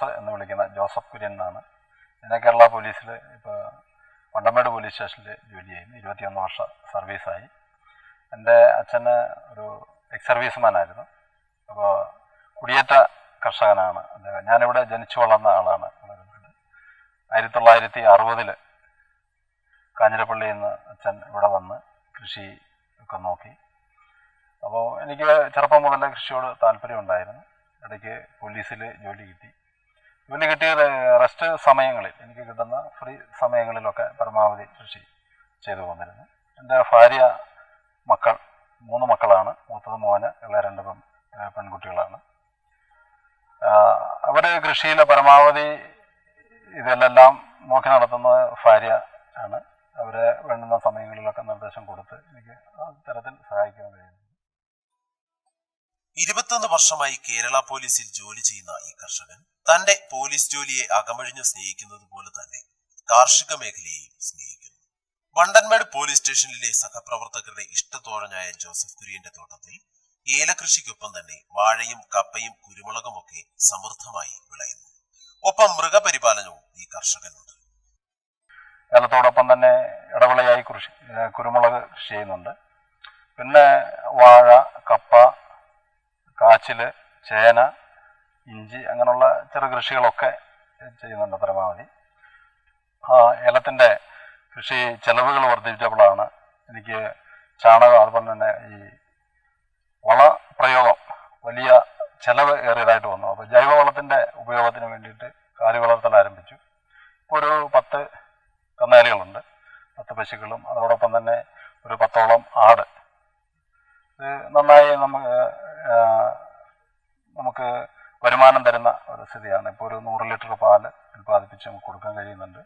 എന്ന് വിളിക്കുന്ന ജോസഫ് കുര്യൻ എന്നാണ്. ഞാൻ കേരള പോലീസിൽ ഇപ്പോൾ വണ്ടമേട് പോലീസ് സ്റ്റേഷനിൽ ജോലി ചെയ്യുന്നു. ഇരുപത്തിയൊന്ന് വർഷ സർവീസായി. എന്റെ അച്ഛന് ഒരു എക്സ് സർവീസ്മാൻ ആയിരുന്നു. അപ്പോൾ കുടിയേറ്റ കർഷകനാണ് അദ്ദേഹം. ഞാനിവിടെ ജനിച്ചു വളർന്ന ആളാണ്. ആയിരത്തി തൊള്ളായിരത്തി അറുപതിൽ കാഞ്ഞിരപ്പള്ളിയിൽ നിന്ന് അച്ഛൻ ഇവിടെ വന്ന് കൃഷി ഒക്കെ നോക്കി. അപ്പോൾ എനിക്ക് ചെറുപ്പം മുതലേ കൃഷിയോട് താല്പര്യമുണ്ടായിരുന്നു. ഇടയ്ക്ക് പോലീസിൽ ജോലി കിട്ടി. ജോലി കിട്ടിയ റെസ്റ്റ് സമയങ്ങളിൽ എനിക്ക് കിട്ടുന്ന ഫ്രീ സമയങ്ങളിലൊക്കെ പരമാവധി കൃഷി ചെയ്തു പോന്നിരുന്നു എന്റെ ഭാര്യ മക്കൾ മൂന്ന് മക്കളാണ്. മൂത്തത് മോന് ഉള്ള രണ്ട് പെൺ പെൺകുട്ടികളാണ്. അവർ കൃഷിയിലെ പരമാവധി ഇതിലെല്ലാം നോക്കി നടത്തുന്ന ഭാര്യ ആണ്. അവരെ വേണ്ടുന്ന സമയങ്ങളിലൊക്കെ നിർദ്ദേശം കൊടുത്ത് എനിക്ക് തരത്തിൽ കഴിയുന്നു ഇരുപത്തൊന്ന് വർഷമായി കേരള പോലീസിൽ ജോലി ചെയ്യുന്ന ഈ കർഷകൻ തന്റെ പോലീസ് ജോലിയെ അകമഴിഞ്ഞു സ്നേഹിക്കുന്നത് പോലെ തന്നെ കാർഷിക മേഖലയെയും സ്നേഹിക്കുന്നു. വണ്ടൻമേട് പോലീസ് സ്റ്റേഷനിലെ സഹപ്രവർത്തകരുടെ ഇഷ്ടത്തോഴനായ ജോസഫ് കുര്യന്റെ തോട്ടത്തിൽ ഏലകൃഷിക്കൊപ്പം തന്നെ വാഴയും കപ്പയും കുരുമുളകുമൊക്കെ സമൃദ്ധമായി വിളയുന്നു. ഒപ്പം മൃഗപരിപാലനവും ഈ കർഷകനുണ്ട്. ഏലത്തോടൊപ്പം തന്നെ ഇടവിളയായി കൃഷി കുരുമുളക് കൃഷി ചെയ്യുന്നുണ്ട്. പിന്നെ വാഴ കപ്പ കാച്ചിൽ ചേന ഇഞ്ചി അങ്ങനെയുള്ള ചെറു കൃഷികളൊക്കെ ചെയ്യുന്നുണ്ട് പരമാവധി. ആ ഏലത്തിന്റെ കൃഷി ചെലവുകൾ വർദ്ധിപ്പിച്ചപ്പോഴാണ് എനിക്ക് ചാണകം അതുപോലെ തന്നെ ഈ വള പ്രയോഗം വലിയ ചെലവ് ഏറിയതായിട്ട് വന്നു. അപ്പോൾ ജൈവവളത്തിന്റെ ഉപയോഗത്തിന് വേണ്ടിയിട്ട് കാലി വളർത്തൽ ആരംഭിച്ചു. ഇപ്പോൾ ഒരു പത്ത് കന്നാലികളുണ്ട്. പത്ത് പശുക്കളും അതോടൊപ്പം തന്നെ ഒരു പത്തോളം ആട് നന്നായി നമുക്ക് നമുക്ക് വരുമാനം തരുന്ന ഒരു സ്ഥിതിയാണ്. ഇപ്പോൾ ഒരു നൂറ് ലിറ്റർ പാൽ ഉൽപ്പാദിപ്പിച്ച് നമുക്ക് കൊടുക്കാൻ കഴിയുന്നുണ്ട്.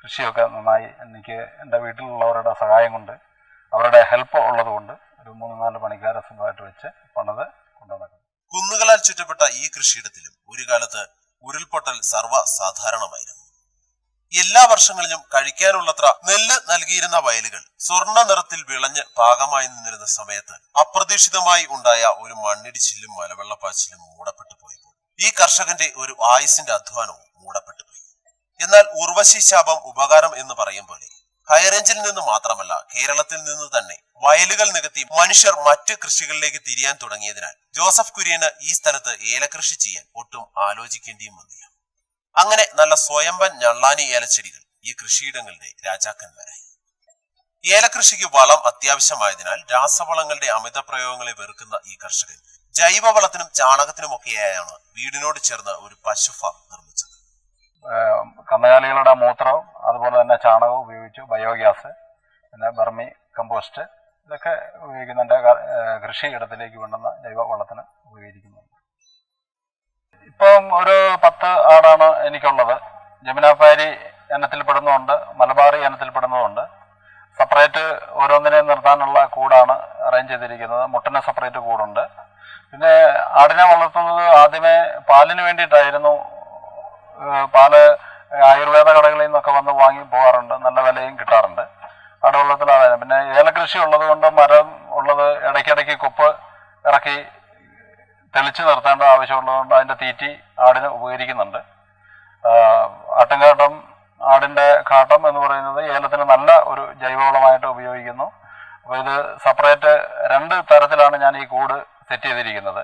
കൃഷിയൊക്കെ നന്നായി എനിക്ക് എന്റെ വീട്ടിലുള്ളവരുടെ സഹായം കൊണ്ട് അവരുടെ ഹെൽപ്പ് ഉള്ളതുകൊണ്ട് ഒരു മൂന്ന് നാല് പണിക്കാരെ സ്വന്തമായിട്ട് വെച്ച് പണത് കൊണ്ടു കുന്നുകളാൽ ചുറ്റപ്പെട്ട ഈ കൃഷിയിടത്തിലും ഒരു കാലത്ത് ഉരുൾപൊട്ടൽ സർവസാധാരണമായിരുന്നു. എല്ലാ വർഷങ്ങളിലും കഴിക്കാനുള്ളത്ര നെല്ല് നൽകിയിരുന്ന വയലുകൾ സ്വർണ നിറത്തിൽ വിളഞ്ഞ് പാകമായി നിന്നിരുന്ന സമയത്ത് അപ്രതീക്ഷിതമായി ഉണ്ടായ ഒരു മണ്ണിടിച്ചിലും മലവെള്ളപ്പാച്ചിലും മൂടപ്പെട്ടു പോയി ഈ കർഷകന്റെ ഒരു ആയുസിന്റെ അധ്വാനവും മൂടപ്പെട്ടു പോയി. എന്നാൽ ഉർവശി ശാപം ഉപകാരം എന്ന് പറയും പോലെ ഹൈറേഞ്ചിൽ നിന്ന് മാത്രമല്ല കേരളത്തിൽ നിന്ന് തന്നെ വയലുകൾ നികത്തി മനുഷ്യർ മറ്റ് കൃഷികളിലേക്ക് തിരിയാൻ തുടങ്ങിയതിനാൽ ജോസഫ് കുര്യന് ഈ സ്ഥലത്ത് ഏലകൃഷി ചെയ്യാൻ ഒട്ടും ആലോചിക്കേണ്ടിയും വന്നില്ല. അങ്ങനെ നല്ല സ്വയംഭൻ ഞള്ളാനി ഏലച്ചെടികൾ ഈ കൃഷിയിടങ്ങളുടെ രാജാക്കന്മാരായി. ഏലകൃഷിക്ക് വളം അത്യാവശ്യമായതിനാൽ രാസവളങ്ങളുടെ അമിത പ്രയോഗങ്ങളെ വെറുക്കുന്ന ഈ കർഷകൻ ജൈവവളത്തിനും ചാണകത്തിനുമൊക്കെയായാണ് വീടിനോട് ചേർന്ന് ഒരു പശു ഫാം നിർമ്മിച്ചത്. കന്നുകാലികളുടെ മൂത്രവും അതുപോലെ തന്നെ ചാണകവും ഉപയോഗിച്ച് ബയോഗ്യാസ് പിന്നെ ബർമി കമ്പോസ്റ്റ് ഇതൊക്കെ ഉപയോഗിക്കുന്നുണ്ട്. കൃഷിയിടത്തിലേക്ക് വേണ്ടുന്ന ജൈവവളത്തിന് ഉപയോഗിക്കുന്നുണ്ട് ഇപ്പം ഒരു പത്ത് ആടാണ് എനിക്കുള്ളത്. ജമുനാപ്പാരി ഇനത്തിൽപ്പെടുന്നതുണ്ട് മലബാറി എണ്ണത്തിൽപ്പെടുന്നതുണ്ട് സെപ്പറേറ്റ് ഓരോന്നിനെയും നിർത്താനുള്ള കൂടാണ് അറേഞ്ച് ചെയ്തിരിക്കുന്നത്. മുട്ടന് സെപ്പറേറ്റ് കൂടുണ്ട്. പിന്നെ ആടിനെ വളർത്തുന്നത് ആദ്യമേ പാലിന് വേണ്ടിയിട്ടായിരുന്നു. പാൽ ആയുർവേദ കടകളിൽ നിന്നൊക്കെ വന്ന് വാങ്ങി പോകാറുണ്ട്. നല്ല വിലയും കിട്ടാറുണ്ട്. ആടുവെള്ളത്തിലാണ് പിന്നെ ഏലകൃഷി ഉള്ളത് കൊണ്ട് മരം ഉള്ളത് ഇടയ്ക്കിടയ്ക്ക് കുപ്പ് ഇറക്കി തെളിച്ച് നിർത്തേണ്ട ആവശ്യമുള്ളതുകൊണ്ട് അതിന്റെ തീറ്റി ആടിന് ഉപകരിക്കുന്നുണ്ട്. ആട്ടിൻകാട്ടം ആടിന്റെ കാട്ടം എന്ന് പറയുന്നത് ഏലത്തിന് നല്ല ഒരു ജൈവവളമായിട്ട് ഉപയോഗിക്കുന്നു. അപ്പോൾ ഇത് സെപ്പറേറ്റ് രണ്ട് തരത്തിലാണ് ഞാൻ ഈ കൂട് സെറ്റ് ചെയ്തിരിക്കുന്നത്.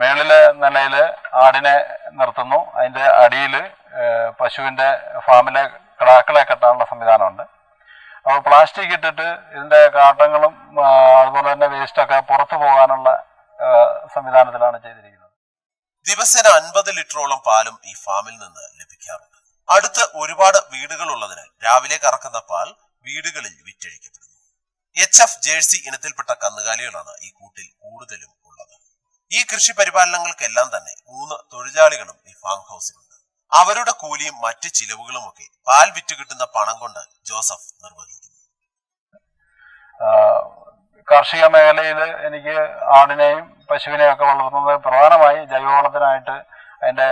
മേളിലെ നിലയിൽ ആടിനെ നിർത്തുന്നു. അതിന്റെ അടിയിൽ പശുവിന്റെ ഫാമിലെ കിടാക്കളെ കെട്ടാനുള്ള സംവിധാനമുണ്ട്. അപ്പോൾ പ്ലാസ്റ്റിക് ഇട്ടിട്ട് ഇതിന്റെ കാട്ടങ്ങളും അതുപോലെ തന്നെ വേസ്റ്റൊക്കെ പുറത്തു പോകാനുള്ള സംവിധാനത്തിലാണ് ചെയ്തിരിക്കുന്നത്. ദിവസേന അൻപത് ലിറ്ററോളം പാലും ഈ ഫാമിൽ നിന്ന് ലഭിക്കാറുണ്ട്. അടുത്ത് ഒരുപാട് വീടുകൾ ഉള്ളതിനാൽ രാവിലെ കറക്കുന്ന പാൽ വീടുകളിൽ വിറ്റഴിക്കപ്പെടുന്നു. എച്ച് എഫ് ജേഴ്സി ഇനത്തിൽപ്പെട്ട കന്നുകാലികളാണ് ഈ കൂട്ടിൽ കൂടുതലും ഉള്ളത്. ഈ കൃഷി പരിപാലനങ്ങൾക്കെല്ലാം തന്നെ മൂന്ന് തൊഴിലാളികളും ഈ ഫാം ഹൗസിലുണ്ട്. അവരുടെ കൂലിയും മറ്റ് ചിലവുകളുമൊക്കെ പാൽ വിറ്റ് കിട്ടുന്ന പണം കൊണ്ട് ജോസഫ് നിർവഹിക്കുന്നു. കാർഷിക മേഖലയിൽ എനിക്ക് ആടിനെയും പശുവിനെയും ഒക്കെ വളർത്തുന്നത് പ്രധാനമായി ജൈവവളത്തിനായിട്ട് അതിന്റെ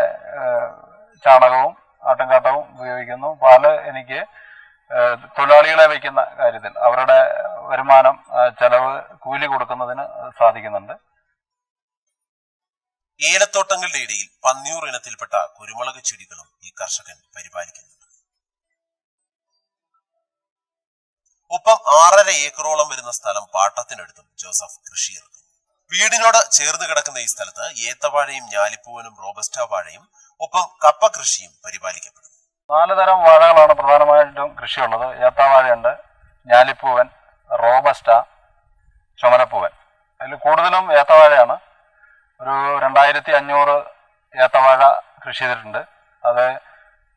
ചാണകവും ആട്ടുംകാട്ടവും ഉപയോഗിക്കുന്നു. പാൽ എനിക്ക് തൊഴിലാളികളെ വയ്ക്കുന്ന കാര്യത്തിൽ അവരുടെ വരുമാനം ചെലവ് കൂലി കൊടുക്കുന്നതിന് സാധിക്കുന്നുണ്ട്. ഏലത്തോട്ടങ്ങളുടെ ഇടയിൽ പന്നിയൂർ ഇനത്തിൽപ്പെട്ട കുരുമുളക് ചെടികളും ഈ കർഷകൻ പരിപാലിക്കുന്നുണ്ട്. ഒപ്പം ആറര ഏക്കറോളം വരുന്ന സ്ഥലം പാട്ടത്തിനടുത്തും ജോസഫ് കൃഷി ഇറക്കും വീടിനോട് ചേർന്ന് കിടക്കുന്ന ഈ സ്ഥലത്ത് ഏത്തവാഴയും ഞാലിപ്പൂവനും റോബസ്റ്റ വാഴയും ഒപ്പം കപ്പ കൃഷിയും പരിപാലിക്കപ്പെടും നാല് തരം വാഴകളാണ് പ്രധാനമായിട്ടും കൃഷിയുള്ളത്. ഏത്തവാഴയുണ്ട് ഞാലിപ്പൂവൻ റോബസ്റ്റ ചുമലപ്പൂവൻ. അതിൽ കൂടുതലും ഏത്തവാഴയാണ്. ഒരു രണ്ടായിരത്തി അഞ്ഞൂറ് ഏത്തവാഴ കൃഷി ചെയ്തിട്ടുണ്ട്. അത്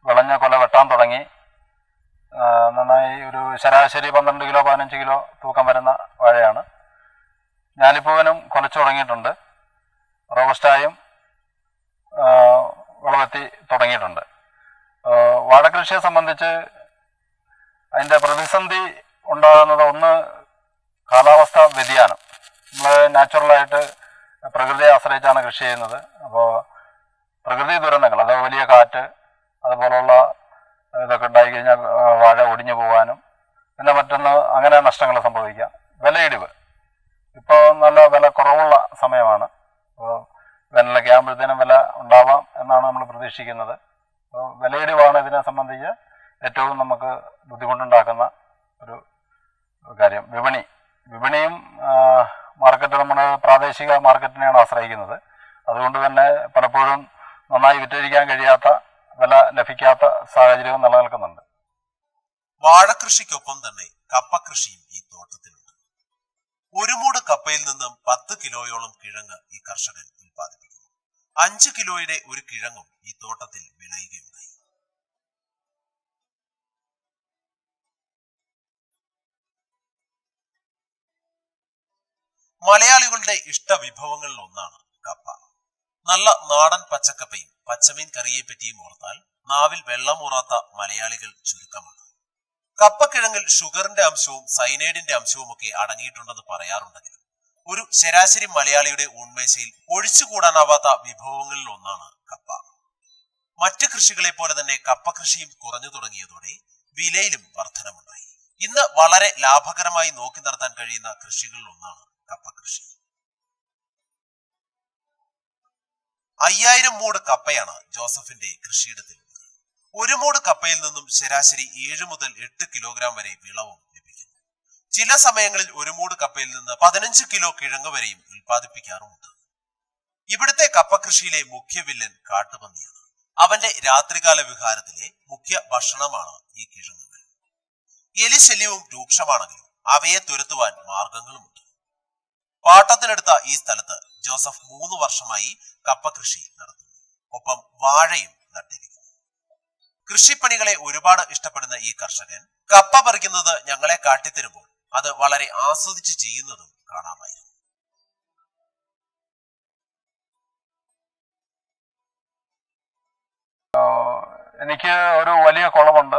വിളഞ്ഞ കൊല വെട്ടാൻ തുടങ്ങി. നന്നായി ഒരു ശരാശരി പന്ത്രണ്ട് കിലോ പതിനഞ്ച് കിലോ തൂക്കം വരുന്ന വാഴയാണ്. ഞാലിപ്പൂവനും കൊലച്ചു തുടങ്ങിയിട്ടുണ്ട്. റോബസ്റ്റായും വിളവെത്തി തുടങ്ങിയിട്ടുണ്ട്. വാഴകൃഷിയെ സംബന്ധിച്ച് അതിന്റെ പ്രതിസന്ധി ഉണ്ടാകുന്നത് ഒന്ന് കാലാവസ്ഥ വ്യതിയാനം. നമ്മൾ നാച്ചുറലായിട്ട് പ്രകൃതിയെ ആശ്രയിച്ചാണ് കൃഷി ചെയ്യുന്നത്. അപ്പോൾ പ്രകൃതി ദുരന്തങ്ങൾ അതായത് വലിയ കാറ്റ് അതുപോലുള്ള ഇതൊക്കെ ഉണ്ടായി കഴിഞ്ഞാൽ വാഴ ഒടിഞ്ഞു പോകാനും പിന്നെ മറ്റൊന്ന് അങ്ങനെ നഷ്ടങ്ങൾ സംഭവിക്കാം. വിലയിടിവ്. ഇപ്പോൾ നല്ല വില കുറവുള്ള സമയമാണ്. അപ്പോൾ വേനലൊക്കെ ആകുമ്പോഴത്തേനും വില ഉണ്ടാവാം എന്നാണ് നമ്മൾ പ്രതീക്ഷിക്കുന്നത്. അപ്പോൾ വിലയിടിവാണ് ഇതിനെ സംബന്ധിച്ച് ഏറ്റവും നമുക്ക് ബുദ്ധിമുട്ടുണ്ടാക്കുന്ന ഒരു കാര്യം. വിപണി. വിപണിയും മാർക്കറ്റ് നമ്മൾ പ്രാദേശിക മാർക്കറ്റിനെയാണ് ആശ്രയിക്കുന്നത്. അതുകൊണ്ട് തന്നെ പലപ്പോഴും നന്നായി വിറ്റഴിക്കാൻ കഴിയാത്ത വില ലഭിക്കാത്ത സാഹചര്യവും നിലനിൽക്കുന്നുണ്ട്. വാഴകൃഷിക്കൊപ്പം തന്നെ കപ്പ കൃഷിയും ഈ തോട്ടത്തിലുണ്ട്. ഒരു മൂട് കപ്പയിൽ നിന്നും പത്ത് കിലോയോളം കിഴങ്ങ് ഈ കർഷകൻ ഉൽപ്പാദിപ്പിക്കുന്നു. അഞ്ച് കിലോയുടെ ഒരു കിഴങ്ങും ഈ തോട്ടത്തിൽ വിളയുകയുണ്ടായി. മലയാളികളുടെ ഇഷ്ട വിഭവങ്ങളിൽ ഒന്നാണ് കപ്പ. നല്ല നാടൻ പച്ചക്കപ്പയും പച്ചമീൻ കറിയെ പറ്റിയും ഓർത്താൽ നാവിൽ വെള്ളമൂറാത്ത മലയാളികൾ ചുരുക്കമാണ്. കപ്പക്കിഴങ്ങിൽ ഷുഗറിന്റെ അംശവും സൈനൈഡിന്റെ അംശവും ഒക്കെ അടങ്ങിയിട്ടുണ്ടെന്ന് പറയാറുണ്ടെങ്കിലും ഒരു ശരാശരി മലയാളിയുടെ ഉൺമേശയിൽ ഒഴിച്ചുകൂടാനാവാത്ത വിഭവങ്ങളിൽ ഒന്നാണ് കപ്പ. മറ്റ് കൃഷികളെ പോലെ തന്നെ കപ്പ കൃഷിയും കുറഞ്ഞു തുടങ്ങിയതോടെ വിലയിലും വർധനമുണ്ടായി. ഇന്ന് വളരെ ലാഭകരമായി നോക്കി നടത്താൻ കഴിയുന്ന കൃഷികളിൽ ഒന്നാണ് കപ്പ കൃഷി അയ്യായിരം മൂട് കപ്പയാണ് ജോസഫിന്റെ കൃഷിയിടത്തിലുള്ളത് ഒരു മൂട് കപ്പയിൽ നിന്നും ശരാശരി ഏഴ് മുതൽ എട്ട് കിലോഗ്രാം വരെ വിളവും ലഭിക്കുന്നു. ചില സമയങ്ങളിൽ ഒരു മൂട് കപ്പയിൽ നിന്ന് പതിനഞ്ച് കിലോ കിഴങ്ങ് വരെയും ഉൽപ്പാദിപ്പിക്കാറുമുണ്ട്. ഇവിടുത്തെ കപ്പ കൃഷിയിലെ മുഖ്യ വില്ലൻ കാട്ടുപന്നിയാണ്. അവന്റെ രാത്രികാല വിഹാരത്തിലെ മുഖ്യ ഭക്ഷണമാണ് ഈ കിഴങ്ങുകൾ. എലിശല്യവും രൂക്ഷമാണെങ്കിലും അവയെ തുരത്തുവാൻ മാർഗങ്ങളുമുണ്ട്. പാട്ടത്തിനെടുത്ത ഈ സ്ഥലത്ത് ജോസഫ് മൂന്ന് വർഷമായി കപ്പ കൃഷി നടത്തുന്നു. ഒപ്പം വാഴയും നട്ടിരിക്കുന്നു. കൃഷിപ്പണികളെ ഒരുപാട് ഇഷ്ടപ്പെടുന്ന ഈ കർഷകൻ കപ്പ പറിക്കുന്നത് ഞങ്ങളെ കാട്ടിത്തരുമ്പോൾ അത് വളരെ ആസ്വദിച്ച് ചെയ്യുന്നതും കാണാമായിരുന്നു. എനിക്ക് ഒരു വലിയ കുളമുണ്ട്.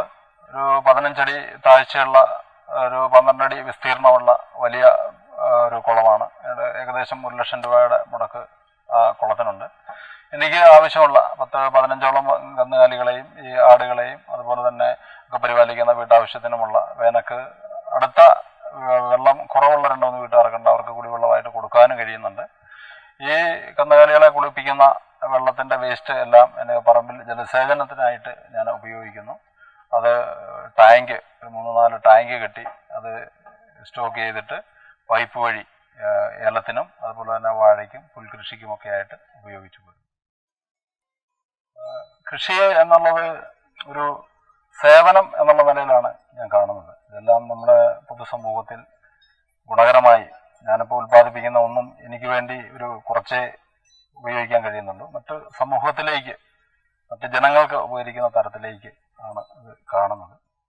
ഒരു പതിനഞ്ചടി താഴ്ചയുള്ള ഒരു പന്ത്രണ്ടടി വിസ്തീർണമുള്ള വലിയ ഒരു കുളമാണ്. ഏകദേശം ഒരു ലക്ഷം രൂപയുടെ മുടക്ക് ആ കുളത്തിനുണ്ട് എനിക്ക് ആവശ്യമുള്ള പത്ത് പതിനഞ്ചോളം കന്നുകാലികളെയും ഈ ആടുകളെയും അതുപോലെ തന്നെ ഒക്കെ പരിപാലിക്കുന്ന വീട്ടാവശ്യത്തിനുമുള്ള വേനക്ക് അടുത്ത വെള്ളം കുറവുള്ള രണ്ട് മൂന്ന് വീട്ടുകാർക്കുണ്ട്. അവർക്ക് കുടിവെള്ളമായിട്ട് കൊടുക്കാനും കഴിയുന്നുണ്ട്. ഈ കന്നുകാലികളെ കുളിപ്പിക്കുന്ന വെള്ളത്തിന്റെ വേസ്റ്റ് എല്ലാം എന്റെ പറമ്പിൽ ജലസേചനത്തിനായിട്ട് ഞാൻ ഉപയോഗിക്കുന്നു. അത് ടാങ്ക് ഒരു മൂന്ന് നാല് ടാങ്ക് കെട്ടി അത് സ്റ്റോക്ക് ചെയ്തിട്ട് പൈപ്പ് വഴി ഏലത്തിനും അതുപോലെ തന്നെ വാഴയ്ക്കും പുൽകൃഷിക്കുമൊക്കെ ആയിട്ട് ഉപയോഗിച്ചു പോരും ആ, കൃഷി എന്നുള്ളത് ഒരു സേവനം എന്നുള്ള നിലയിലാണ് ഞാൻ കാണുന്നത്. ഇതെല്ലാം നമ്മുടെ പൊതുസമൂഹത്തിൽ ഗുണകരമായി ഞാനിപ്പോൾ ഉൽപ്പാദിപ്പിക്കുന്ന ഒന്നും എനിക്ക് വേണ്ടി ഒരു കുറച്ചേ ഉപയോഗിക്കാൻ കഴിയുന്നുള്ളൂ. മറ്റ് സമൂഹത്തിലേക്ക് മറ്റ് ജനങ്ങൾക്ക് ഉപകരിക്കുന്ന തരത്തിലേക്ക്